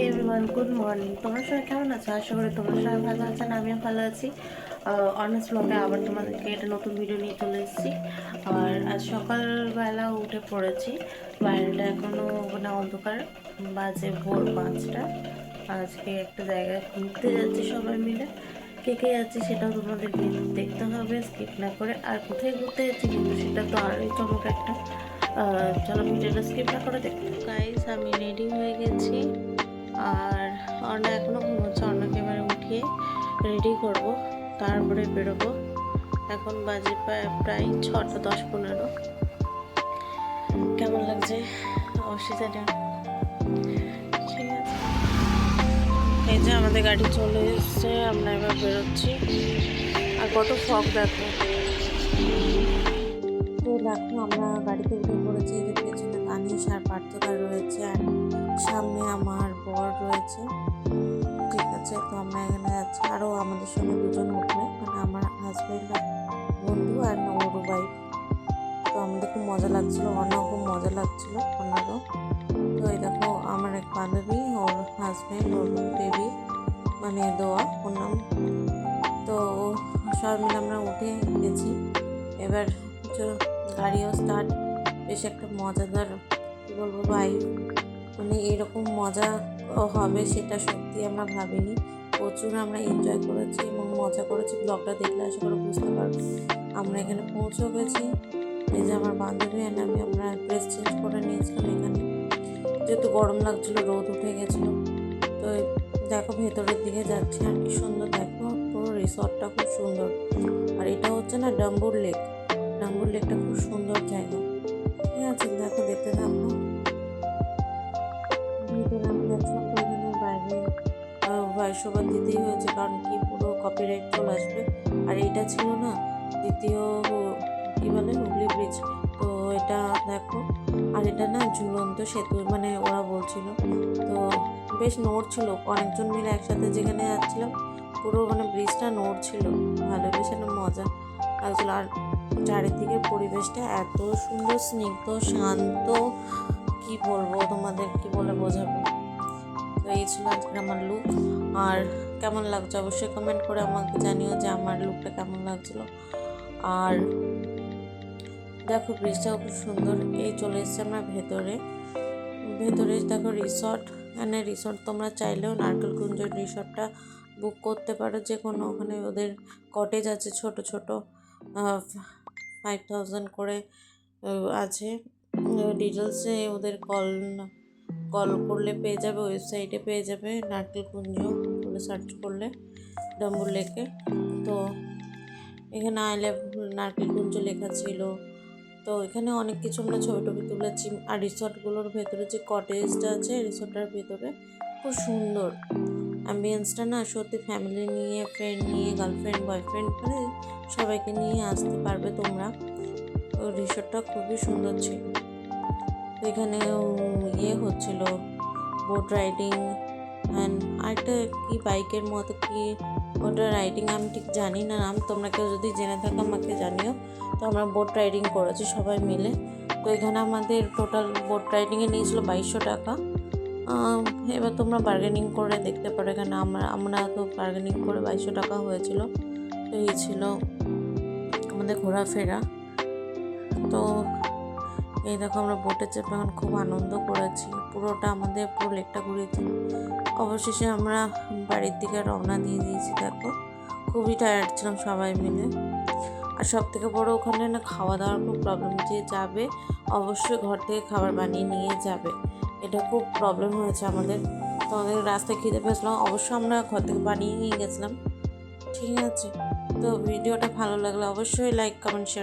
Everyone good morning তোমরা সবাই কেমন আছো? আশা করি তোমরা সবাই ভালো আছেন, আমিও ভালো আছি। অনেস্ট ব্লগে আবার তোমাদেরকে একটা নতুন ভিডিও নিয়ে চলে এসেছি। আর আজ সকালবেলা উঠে পড়েছি। বাইরেটা এখনও মানে অন্ধকার। বাজে ভোর পাঁচটা। আজকে একটা জায়গায় ঘুরতে যাচ্ছি সবাই মিলে। কে কে যাচ্ছি সেটাও তোমাদেরকে দেখতে হবে স্কিপ না করে। আর কোথায় ঘুরতে যাচ্ছি কিন্তু সেটা তো আরই চমক একটা। চলো ভিডিওটা স্কিপ না করে দেখতে গাইস আমি রেডি হয়ে গেছি। আর অর্ণা এখনও ঘুমোচ্ছে। অর্ণাকে এবারে উঠিয়ে রেডি করব। তারপরে বেরোবো। এখন বাজে প্রায় প্রায় ছটা, দশ পনেরো। কেমন লাগছে? অবশ্যই আছে। এই যে আমাদের গাড়ি চলে এসছে, আমরা এবার বেরোচ্ছি। আর কত ফগ দেখো। তো দেখো, আমরা গাড়িতে উঠে পড়েছি। যে পেছনে তানিশ আর পার্থদা রয়েছে। আর সামনে আমার বর রয়েছে। ঠিক আছে, তো আমরা এখানে যাচ্ছি। আরও আমাদের সঙ্গে দুজন উঠবে মানে আমার হাজব্যান্ড বন্ধু আর ওর ওয়াইফ তো আমাদের খুব মজা লাগছিল অন্যও খুব মজা লাগছিল অন্যরও তো এই দেখো, আমার এক বান্ধবী, ওর হাজব্যান্ড ওর বেবি মানে দোয়া ওর নাম। তো সবাই মিলে আমরা উঠে গেছি। এবার গাড়িও স্টার্ট বেশ একটা মজাদার, কী বলব বাইক মানে এরকম মজা হবে সেটা সত্যি আমরা ভাবিনি। প্রচুর আমরা এনজয় করেছি এবং মজা করেছি। ব্লগটা দেখলে আশা করে বুঝতে পারব। আমরা এখানে পৌঁছেও গেছি। এই যে আমার বান্ধবী আর আমি, আমরা ড্রেস চেঞ্জ করে নিয়েছিলাম এখানে। যেহেতু গরম লাগছিল, রোদ উঠে গেছিল। তো দেখো ভেতরের দিকে যাচ্ছি আর কি সুন্দর। দেখো পুরো রিসর্টটা খুব সুন্দর। আর এটা হচ্ছে না ডাম্বুর লেক। ডাম্বুর লেকটা খুব সুন্দর জায়গা। ঠিক আছে, দেখো দেখতে থাকো। আমি যাচ্ছিলাম বাইরে ভয়েস ওভার দিতেই হয়েছে, কারণ কি পুরো কপিরাইট চলে আসবে। আর এটা ছিল না, দ্বিতীয় কি বলে, হুগলি ব্রিজ তো এটা দেখো, আর এটা না ঝুলন্ত সেতু মানে ওরা বলছিল। তো বেশ নড়ছিল অনেকজন মিলে একসাথে যেখানে যাচ্ছিলাম, পুরো মানে ব্রিজটা নড়ছিল ভালো বেশ মজা লাগছিল। আর চারিদিকে পরিবেশটা এত সুন্দর, স্নিগ্ধ, শান্ত, কি বলব তোমাদের, কি বলে বোঝাবো? তো এই ছিল আজকে আমার লুক আর কেমন লাগছে অবশ্যই কমেন্ট করে আমাকে জানিও যে আমার লুকটা কেমন লাগছিল। আর দেখো, ব্রিজটাও খুব সুন্দর। এই চলে এসছে আমরা ভেতরে। ভেতরে দেখো রিসর্ট এখানে রিসর্ট তোমরা চাইলেও নারকেলকুঞ্জ রিসর্টটা বুক করতে পারো। যে কোনো ওখানে ওদের কটেজ আছে, ছোট ছোট ফাইভ থাউজেন্ড করে আছে। ডিটেলসে ওদের কল কল করলে পেয়ে যাবে ওয়েবসাইটে পেয়ে যাবে নারকেলকুঞ্জ বলে সার্চ করলে, ডম্বুর লেকে তো এখানে আই লাভ নারকেলকুঞ্জ লেখা ছিল। তো এখানে অনেক কিছু আমরা ছবি টবি তুলেছি। আর রিসর্টগুলোর ভেতরে যে কটেজটা আছে রিসর্টটার ভেতরে খুব সুন্দর অ্যাম্বিয়েন্সটা না, সত্যি ফ্যামিলি নিয়ে ফ্রেন্ড নিয়ে গার্লফ্রেন্ড বয়ফ্রেন্ড মানে সবাইকে নিয়ে আসতে পারবে তোমরা। রিসর্টটা খুবই সুন্দর ছিল। এখানে ইয়ে হচ্ছিল বোট রাইডিং অ্যান্ড আরেকটা কি বাইকের মতো কি ওটা রাইডিং আমি ঠিক জানি না নাম, তোমরা কেউ যদি জেনে থাকো আমাকে জানিও। তো আমরা বোট রাইডিং করেছি সবাই মিলে। তো এখানে আমাদের টোটাল বোট রাইডিংয়ে নিয়েছিল বাইশশো টাকা। এবার তোমরা বার্গেনিং করে দেখতে পারো এখানে আমরা আমরা তো বার্গেনিং করে বাইশশো টাকা হয়েছিল। তো এই ছিল আমাদের ঘোরাফেরা। তো এই দেখো আমরা বোটে চেপে এখন খুব আনন্দ করেছি। পুরোটা আমাদের, পুরো লেকটা ঘুরেছি। অবশেষে আমরা বাড়ির দিকে রওনা দিয়ে দিয়েছি, দেখো। খুবই টায়ার্ড ছিলাম সবাই মিলে। আর সব থেকে বড় ওখানে না খাওয়া দাওয়ার খুব প্রবলেম যে যাবে অবশ্যই ঘর থেকে খাবার বানিয়ে নিয়ে যাবে। এটা খুব প্রবলেম হয়েছে আমাদের। তো আমাদের রাস্তায় খিদে পেয়েছিলাম, অবশ্য আমরা ঘর থেকে বানিয়ে নিয়ে গেছিলাম। ঠিক আছে। তো ভিডিওটা ভালো লাগলে অবশ্যই লাইক কমেন্ট শেয়ার